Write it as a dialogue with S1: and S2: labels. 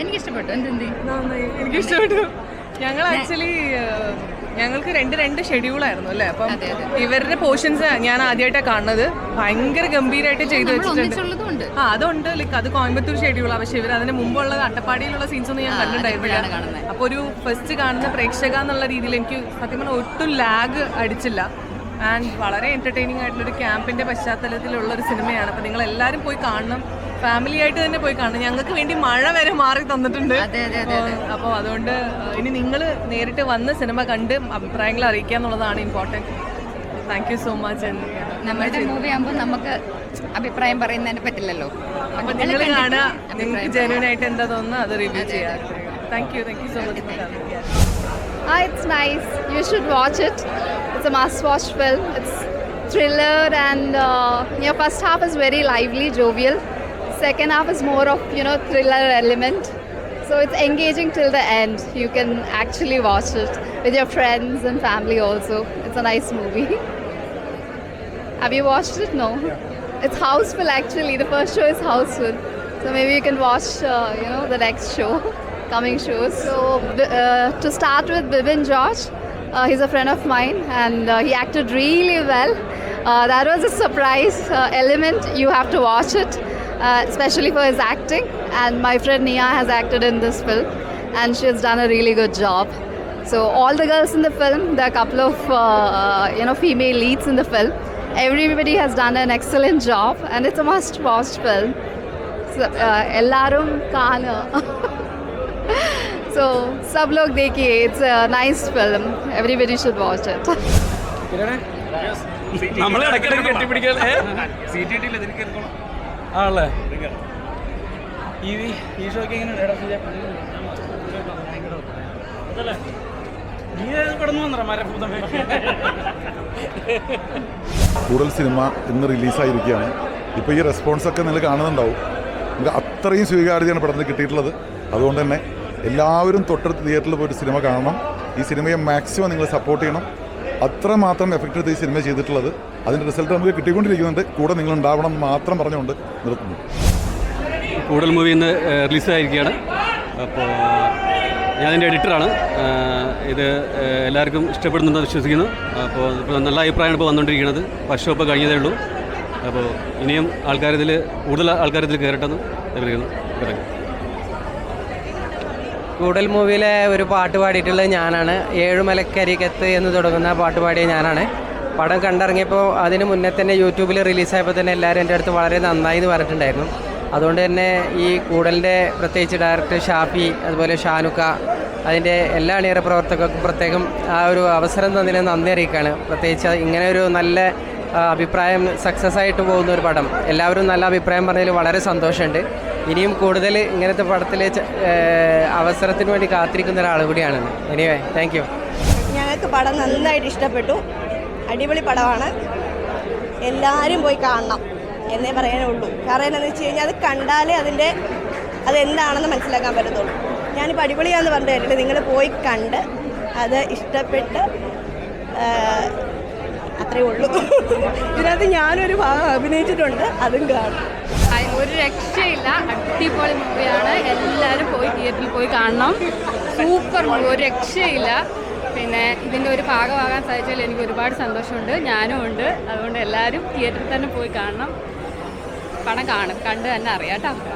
S1: എനിക്കിഷ്ടപ്പെട്ടു.
S2: നന്നായി. എനിക്ക് ഇഷ്ടപ്പെട്ടു ഞങ്ങൾ ആക്ച്വലി ഞങ്ങൾക്ക് രണ്ട് രണ്ട് ഷെഡ്യൂളായിരുന്നു അല്ലേ? അപ്പം. ഇവരുടെ പോർഷൻസ് ഞാൻ ആദ്യമായിട്ടാണ് കാണുന്നത്. ഭയങ്കര ഗംഭീരമായിട്ട് ചെയ്തു വെച്ചിട്ടുണ്ട്. ആ അതുണ്ട്. ലൈക്ക് അത് കോയമ്പത്തൂർ ഷെഡ്യൂളാണ് പക്ഷെ ഇവർ അതിന് മുമ്പുള്ളത് അട്ടപ്പാടിയിലുള്ള സീൻസ് ഒന്നും ഞാൻ കണ്ടിട്ടുണ്ടായിരുന്നില്ല. അപ്പോൾ ഒരു ഫസ്റ്റ് കാണുന്ന പ്രേക്ഷക എന്നുള്ള രീതിയിൽ എനിക്ക് സത്യം പറഞ്ഞാൽ ഒട്ടും ലാഗ് അടിച്ചില്ല. ആൻഡ് വളരെ എന്റർടൈനിങ് ആയിട്ടുള്ള ഒരു ക്യാമ്പിന്റെ പശ്ചാത്തലത്തിലുള്ള ഒരു സിനിമയാണ് അപ്പോൾ നിങ്ങൾ എല്ലാവരും പോയി കാണണം. ഫാമിലി ആയിട്ട് തന്നെ പോയി കാണണം. ഞങ്ങൾക്ക് വേണ്ടി മഴ വരെ മാറി തന്നിട്ടുണ്ട്. അപ്പോൾ അതുകൊണ്ട് ഇനി നിങ്ങൾ നേരിട്ട് വന്ന് സിനിമ കണ്ട് അഭിപ്രായങ്ങൾ അറിയിക്കുക എന്നുള്ളതാണ് important thank you so much
S1: നമ്മളുടെ മൂവി ആകുമ്പോൾ നമുക്ക് അഭിപ്രായം പറയുന്നതിന് പറ്റില്ലല്ലോ.
S2: അപ്പൊ
S1: നിങ്ങൾ
S2: കാണുക. നിങ്ങൾക്ക് ജെന്യൂൻ ആയിട്ട് എന്താ തോന്നുന്നത് അത് റിവ്യൂ ചെയ്യാം. Thank you thank you so much
S3: Ah, it's nice. You should watch it. It's a must-watch film. It's thriller and uh, your first half is very lively, jovial. Second half is more of you know thriller element. So it's engaging till the end. You can actually watch it with your friends and family also. It's a nice movie. Have you watched it? No. It's houseful actually. The first show is houseful. So maybe you can watch, uh, you know, the next show, coming shows. So uh, to start with, Bibin George, uh, he's a friend of mine and uh, he acted really well. Uh, that was a surprise uh, element. You have to watch it, uh, especially for his acting. And my friend Nia has acted in this film, and she has done a really good job. So all the girls in the film, there are a couple of uh, uh, you know female leads in the film. Everybody has done an excellent job, and it's a must-watch film. So, uh, എല്ലാരും കാണുക So सब लोग देखिए it's a nice film. Everybody should watch it.
S4: നമ്മൾ ഇടയ്ക്കിടയ്ക്ക് കെട്ടിപ്പിടിക്കാൻ ആണല്ലേ ഈ ഈ ഷോക്ക് എങ്ങനെയാണ് നീ കടന്നു വന്നറ മരഭൂതം?
S5: കൂടുതൽ സിനിമ ഇന്ന് റിലീസായിരിക്കുകയാണ്. ഇപ്പോൾ ഈ റെസ്പോൺസ് ഒക്കെ നിങ്ങൾ കാണുന്നുണ്ടാവും. നമുക്ക് അത്രയും സ്വീകാര്യതയാണ് പടത്തിന് കിട്ടിയിട്ടുള്ളത്. അതുകൊണ്ട് തന്നെ എല്ലാവരും തൊട്ടടുത്ത് തിയേറ്ററിൽ പോയിട്ട് സിനിമ കാണണം. ഈ സിനിമയെ മാക്സിമം നിങ്ങൾ സപ്പോർട്ട് ചെയ്യണം. അത്രമാത്രം എഫക്റ്റ് എടുത്ത് ഈ സിനിമ ചെയ്തിട്ടുള്ളത്. അതിന്റെ റിസൾട്ട് നമുക്ക് കിട്ടിക്കൊണ്ടിരിക്കുന്നുണ്ട്. കൂടെ നിങ്ങൾ ഉണ്ടാവണം എന്ന് മാത്രം പറഞ്ഞുകൊണ്ട് നിർത്തുന്നു.
S4: കൂടുതൽ മൂവി ഇന്ന് റിലീസായിരിക്കുകയാണ് അപ്പോൾ ഞാൻ അതിന്റെ എഡിറ്ററാണ് ഇത് എല്ലാവർക്കും ഇഷ്ടപ്പെടുന്നുണ്ടെന്ന് വിശ്വസിക്കുന്നു. അപ്പോൾ ഇപ്പോൾ നല്ല അഭിപ്രായമാണ് ഇപ്പോൾ വന്നുകൊണ്ടിരിക്കുന്നത്. വർഷം ഇപ്പോൾ കഴിഞ്ഞതേ ഉള്ളൂ. അപ്പോൾ ഇനിയും ആൾക്കാരിതിൽ കൂടുതൽ ആൾക്കാരിതിൽ കയറട്ടെന്ന് അറിയിക്കുന്നു
S6: കൂടൽ മൂവിയിലെ ഒരു പാട്ട് പാടിയിട്ടുള്ളത് ഞാനാണ്. ഏഴുമലക്കരികത്ത് എന്ന് തുടങ്ങുന്ന പാട്ട് പാടിയ ഞാനാണ്. പടം കണ്ടിറങ്ങിയപ്പോൾ അതിന് മുന്നേ തന്നെ യൂട്യൂബിൽ റിലീസായപ്പോൾ തന്നെ എല്ലാവരും എന്റെ അടുത്ത് വളരെ നന്നായി എന്ന് പറഞ്ഞിട്ടുണ്ടായിരുന്നു. അതുകൊണ്ട് തന്നെ ഈ കൂടലിന്റെ പ്രത്യേകിച്ച് ഡയറക്ടർ ഷാഫി അതുപോലെ ഷാനുക്ക അതിന്റെ എല്ലാ അണിയറ പ്രവർത്തകർക്കും പ്രത്യേകം ആ ഒരു അവസരം തന്നതിന് നന്ദി അറിയിക്കുകയാണ്. പ്രത്യേകിച്ച് ഇങ്ങനെ ഒരു നല്ല അഭിപ്രായം സക്സസ് ആയിട്ട് പോകുന്ന ഒരു പടം. എല്ലാവരും നല്ല അഭിപ്രായം പറഞ്ഞതിൽ വളരെ സന്തോഷമുണ്ട്. ഇനിയും കൂടുതൽ ഇങ്ങനത്തെ പടത്തിൽ അവസരത്തിന് വേണ്ടി കാത്തിരിക്കുന്ന ഒരാൾ കൂടിയാണ് എനിവേ താങ്ക് യു
S7: ഞങ്ങൾക്ക് പടം നന്നായിട്ട് ഇഷ്ടപ്പെട്ടു. അടിപൊളി പടമാണ്. എല്ലാവരും പോയി കാണണം എന്നേ പറയാനുള്ളൂ. കാരണം എന്താണെന്ന് വെച്ച് കഴിഞ്ഞാൽ അത് കണ്ടാലേ അതിന്റെ അതെന്താണെന്ന് മനസ്സിലാക്കാൻ പറ്റത്തുള്ളൂ. ഞാനിപ്പോൾ അടിപൊളിയാന്ന് പറഞ്ഞു തരുന്നത് നിങ്ങൾ പോയി കണ്ട് അത് ഇഷ്ടപ്പെട്ട് അത്രയേ ഉള്ളൂ. ഇതിനകത്ത് ഞാനൊരു ഭാഗം അഭിനയിച്ചിട്ടുണ്ട്. അതും കാണും.
S8: ഒരു രക്ഷയില്ല. അടിപൊളി മൂവിയാണ്. എല്ലാവരും പോയി തിയേറ്ററിൽ പോയി കാണണം. സൂപ്പർ മൂവി ഒരു രക്ഷയില്ല. പിന്നെ ഇതിന്റെ ഒരു ഭാഗമാകാൻ സാധിച്ചതിൽ എനിക്ക് ഒരുപാട് സന്തോഷമുണ്ട്. ഞാനും ഉണ്ട്. അതുകൊണ്ട് എല്ലാവരും തിയേറ്ററിൽ തന്നെ പോയി കാണണം. പണം കാണും. കണ്ട് തന്നെ അറിയാം കേട്ടോ.